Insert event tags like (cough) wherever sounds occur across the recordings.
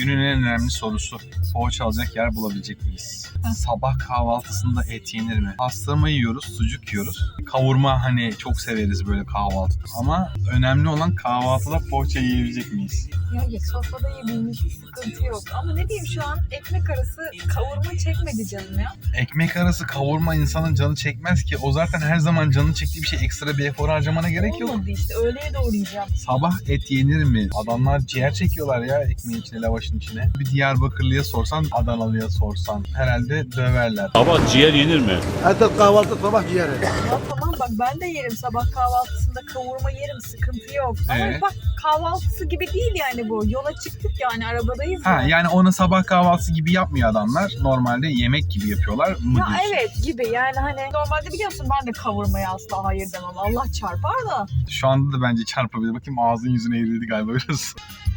Günün en önemli sorusu. Poğaça alacak yer bulabilecek miyiz? Sabah kahvaltısında et yenir mi? Pastırma yiyoruz, sucuk yiyoruz. Kavurma hani çok severiz böyle kahvaltıda. Ama önemli olan kahvaltıda poğaça yiyebilecek miyiz? Ya ya sofrada bir sıkıntı yok. Ama ne diyeyim şu an ekmek arası kavurma çekmedi canım ya. Ekmek arası kavurma insanın canı çekmez ki. O zaten her zaman canı çektiği bir şey ekstra bir efor harcamana gerek yok. Olmadı işte öğleye doğru yiyeceğim. Sabah et yenir mi? Adamlar ciğer çekiyorlar ya ekmeğin içine, lavaşın içine. Bir Diyarbakırlı'ya sorsan, Adanalı'ya sorsan herhalde döverler. Sabah ciğer yenir mi? Hatta kahvaltı sabah ciğeri. (laughs) Bak ben de yerim sabah kahvaltısında kavurma yerim sıkıntı yok. Ama Ee? bak kahvaltısı gibi değil yani bu. Yola çıktık yani arabadayız Ha ya. yani onu sabah kahvaltısı gibi yapmıyor adamlar. Normalde yemek gibi yapıyorlar mı Ya diyorsun? evet gibi yani hani normalde biliyorsun ben de kavurmaya asla hayır demem. Allah çarpar da. Şu anda da bence çarpabilir. Bakayım ağzın yüzüne eğrildi galiba biraz.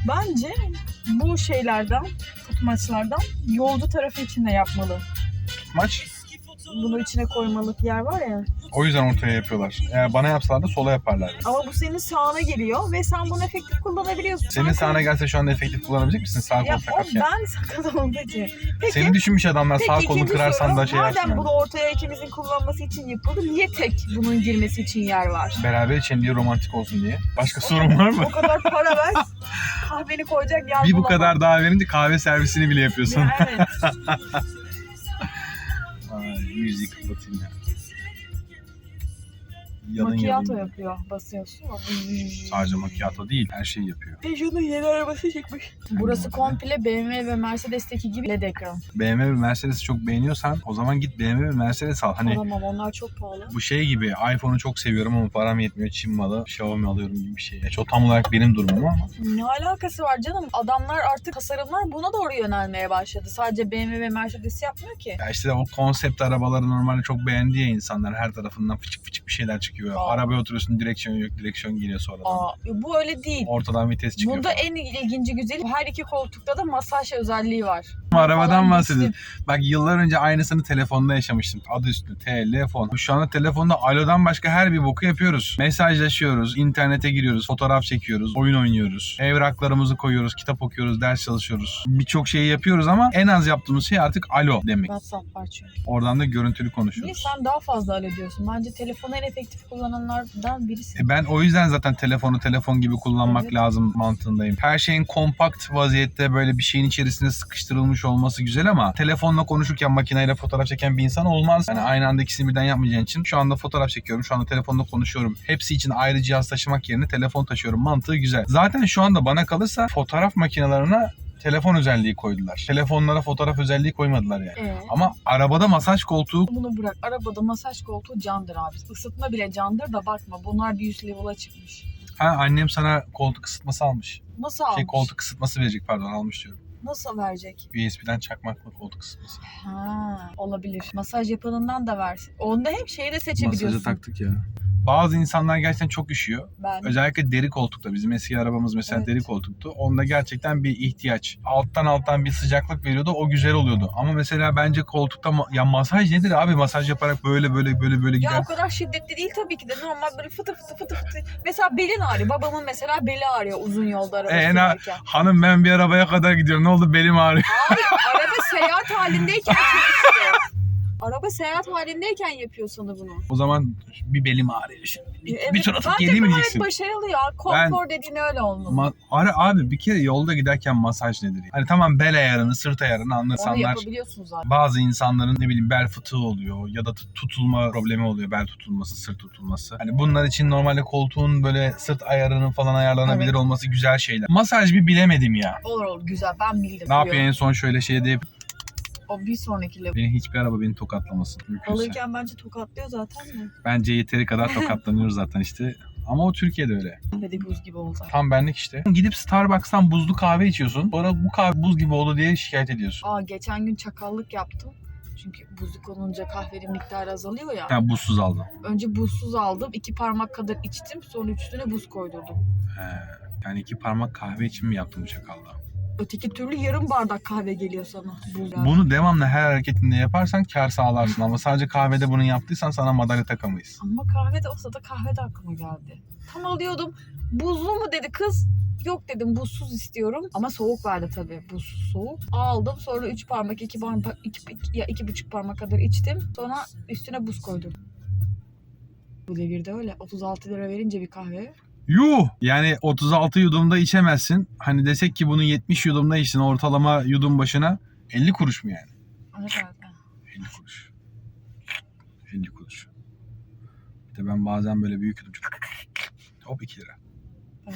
Bence bu şeylerden, tutmaçlardan yolcu tarafı içinde yapmalı. Maç. Bunu içine koymalık yer var ya. O yüzden ortaya yapıyorlar. Eğer bana yapsalar da sola yaparlar. Ama bu senin sağına geliyor ve sen bunu efektif kullanabiliyorsun. Senin Sen- sağına gelse şu anda efektif kullanabilecek misin? Sağ Ya kol o sakatken. ben sakat olduğu için. Peki, Seni düşünmüş adamlar peki sağ kolunu ikinci kırarsan soru, da şey. Madem yani. bunu ortaya ikimizin kullanması için yapıldı, niye tek bunun girmesi için yer var? Beraber için diye romantik olsun diye. Başka sorun var mı? O kadar para (laughs) ver, kahveni koyacak yer Bir bu bulamam. kadar daha verince kahve servisini bile yapıyorsun. Ya, evet. (laughs) music, nothing else. Ya. Yalın Macchiato yapıyor, basıyorsun. Sadece macchiato değil, her şeyi yapıyor. Peugeot'un yeni arabası çıkmış. Burası komple BMW ve Mercedes'teki gibi LED ekran. BMW ve Mercedes'i çok beğeniyorsan o zaman git BMW ve Mercedes al. Hani Alamam onlar çok pahalı. bu şey gibi iPhone'u çok seviyorum ama param yetmiyor Çin malı Xiaomi alıyorum gibi bir şey. Ya, o tam olarak benim durumum ama. Ne alakası var canım? Adamlar artık tasarımlar buna doğru yönelmeye başladı. Sadece BMW ve Mercedes yapmıyor ki. Ya işte o konsept arabaları normalde çok beğendi ya insanlar. Her tarafından fıçık fıçık bir şeyler çıkıyor. Aa. Arabaya oturuyorsun direksiyon yok direksiyon geliyor sonradan. Aa, bu öyle değil. Ortadan vites çıkıyor. Burada en ilginci güzeli her iki koltukta da masaj özelliği var. Arabadan geçtim. Bak yıllar önce aynısını telefonda yaşamıştım. Adı üstü telefon. Şu anda telefonda alodan başka her bir boku yapıyoruz. Mesajlaşıyoruz, internete giriyoruz, fotoğraf çekiyoruz, oyun oynuyoruz. Evraklarımızı koyuyoruz, kitap okuyoruz, ders çalışıyoruz. Birçok şeyi yapıyoruz ama en az yaptığımız şey artık alo demek. WhatsApp var çünkü. Oradan da görüntülü Niye konuşuyoruz. sen daha fazla alo diyorsun? Bence telefonu en efektif kullananlardan birisin. E ben o yüzden zaten telefonu telefon gibi kullanmak Evet. lazım mantığındayım. Her şeyin kompakt vaziyette böyle bir şeyin içerisine sıkıştırılmış olması güzel ama telefonla konuşurken makineyle fotoğraf çeken bir insan olmaz. Yani aynı anda ikisini birden yapmayacağın için şu anda fotoğraf çekiyorum, şu anda telefonla konuşuyorum. Hepsi için ayrı cihaz taşımak yerine telefon taşıyorum. Mantığı güzel. Zaten şu anda bana kalırsa fotoğraf makinelerine telefon özelliği koydular. Telefonlara fotoğraf özelliği koymadılar yani. Ee, Ama arabada masaj koltuğu bunu bırak. Arabada masaj koltuğu candır abi. Isıtma bile candır da bakma. Bunlar bir üst level'a çıkmış. ha, annem sana koltuk ısıtması almış. Nasıl almış? Şey koltuk ısıtması verecek pardon almış diyorum. Nasıl verecek? USB'den çakmakla koltuk ısıtması. Ha, olabilir. Masaj yapanından da versin. Onda hem şeyi de seçebiliyorsun. Masajı taktık ya. Bazı insanlar gerçekten çok üşüyor. Ben Özellikle deri koltukta. Bizim eski arabamız mesela Evet. deri koltuktu. Onda gerçekten bir ihtiyaç. Alttan alttan bir sıcaklık veriyordu. O güzel oluyordu. Ama mesela bence koltukta ma- ya masaj nedir abi? Masaj yaparak böyle böyle böyle böyle Ya gider. o kadar şiddetli değil tabii ki de normal böyle fıtı fıtı fıtı fıtı. Mesela belin ağrıyor. Babamın mesela beli ağrıyor uzun yolda araba Ee, na- sürerken. Hanım ben bir arabaya kadar gidiyorum. Ne oldu belim ağrıyor. Abi araba seyahat halindeyken (laughs) çalışıyor. Araba seyahat halindeyken yapıyor sana bunu. O zaman bir belim ağrıyor şimdi. Bir, Evet, bir tur atıp bence geleyim mi diyeceksin? başarılı ya. Konfor dediğin öyle olmalı. Ma- Ara abi bir kere yolda giderken masaj nedir? Hani tamam bel ayarını, sırt ayarını Onu anlasanlar. yapabiliyorsun zaten. Bazı insanların ne bileyim bel fıtığı oluyor ya da tut- tutulma problemi oluyor. Bel tutulması, sırt tutulması. Hani bunlar için normalde koltuğun böyle sırt ayarının falan ayarlanabilir Evet. olması güzel şeyler. Masaj bir bilemedim ya. Olur olur güzel ben bildim. Ne yapıyor en son şöyle şey deyip O bir sonraki level. beni hiçbir araba beni tokatlamasın. Mümkünse. Alırken bence tokatlıyor zaten mi? Bence yeteri kadar tokatlanıyoruz zaten işte. Ama o Türkiye'de öyle. Dedi buz gibi oldu. Tam benlik işte. Gidip Starbucks'tan buzlu kahve içiyorsun. Sonra bu kahve buz gibi oldu diye şikayet ediyorsun. Aa geçen gün çakallık yaptım. Çünkü buzluk olunca kahvenin miktarı azalıyor ya. Ha buzsuz aldın. Önce buzsuz aldım. iki parmak kadar içtim. Sonra üstüne buz koydurdum. He. Yani iki parmak kahve için mi yaptın bu çakalda? Öteki türlü yarım bardak kahve geliyor sana. Buz. Bunu devamlı her hareketinde yaparsan kar sağlarsın ama sadece kahvede bunu yaptıysan sana madalya takamayız. Ama kahve de olsa da kahve de aklıma geldi. Tam alıyordum. Buzlu mu dedi kız. Yok dedim buzsuz istiyorum ama soğuk verdi tabii buzsuz soğuk. Aldım sonra 3 parmak 2 parmak iki, iki- ya iki buçuk parmak kadar içtim. Sonra üstüne buz koydum. Bu devirde öyle 36 lira verince bir kahve Yuh! Yani 36 yudumda içemezsin. Hani desek ki bunu 70 yudumda içtin ortalama yudum başına 50 kuruş mu yani? herhalde. 50 kuruş. 50 kuruş. Bir de ben bazen böyle büyük yudum Hop 2 lira. Mi?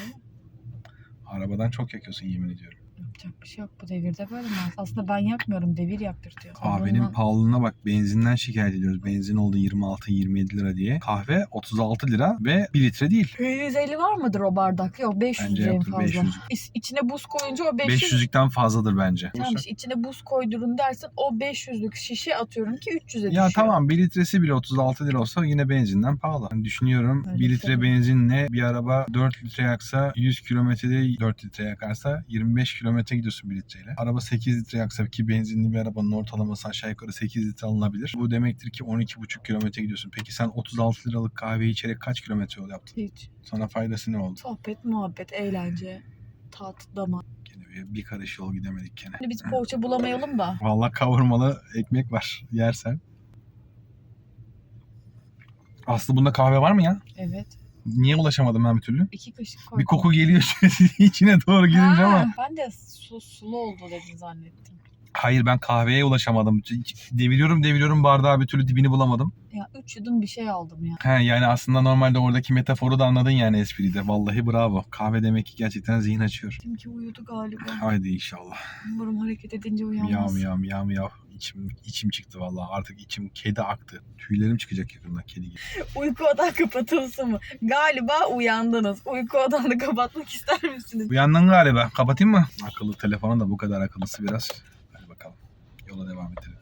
Arabadan çok yakıyorsun yemin ediyorum. Yapacak bir şey yok bu devirde böyle mi? Aslında ben yakmıyorum devir yaktırtıyor. Kahvenin Bundan- pahalılığına bak benzinden şikayet ediyoruz. Benzin oldu 26-27 lira diye. Kahve 36 lira ve 1 litre değil. 150 var mıdır o bardak? Yok 500 Bence en fazla. 500. İç- İçine buz koyunca o 500 500'lükten fazladır bence. Tamam işte içine buz koydurun dersen o 500'lük şişe atıyorum ki 300'e Ya düşüyor. tamam 1 litresi bile 36 lira olsa yine benzinden pahalı. Yani düşünüyorum Öyle 1 litre tabii. benzinle bir araba 4 litre yaksa 100 kilometrede 4 litre yakarsa 25 kilometre gidiyorsun 1 litreyle. Araba 8 litre yaksa ki benzinli bir arabanın ortalaması aşağı yukarı 8 litre alınabilir. Bu demektir ki 12,5 kilometre gidiyorsun. Peki sen 36 liralık kahveyi içerek kaç kilometre yol yaptın? Hiç. Sana faydası ne oldu? Sohbet, muhabbet, eğlence, tat, damak. Bir, bir karış yol gidemedik gene. Hani biz poğaça bulamayalım da. (laughs) Vallahi kavurmalı ekmek var yersen. Aslı bunda kahve var mı ya? Evet. Niye ulaşamadım ben bir türlü? iki kaşık koy. Bir koku geliyor (laughs) içine doğru girince Ha, ama. Ben de su, sulu oldu dedin zannettim. Hayır ben kahveye ulaşamadım. Deviriyorum deviriyorum bardağı bir türlü dibini bulamadım. Ya üç yudum bir şey aldım ya. He yani aslında normalde oradaki metaforu da anladın yani espriyi de. Vallahi bravo. Kahve demek ki gerçekten zihin açıyor. Bizimki uyudu galiba. Haydi inşallah. Umarım hareket edince Miyav uyanmaz. miyav miyav miyav. İçim, içim çıktı vallahi. Artık içim kedi aktı. Tüylerim çıkacak yakında kedi gibi. Uyku odan kapatılsın mı? Galiba uyandınız. Uyku odanı (laughs) kapatmak ister misiniz? Uyandın galiba. Kapatayım mı? Akıllı telefonu da bu kadar akıllısı biraz. Hadi bakalım. Yola devam edelim.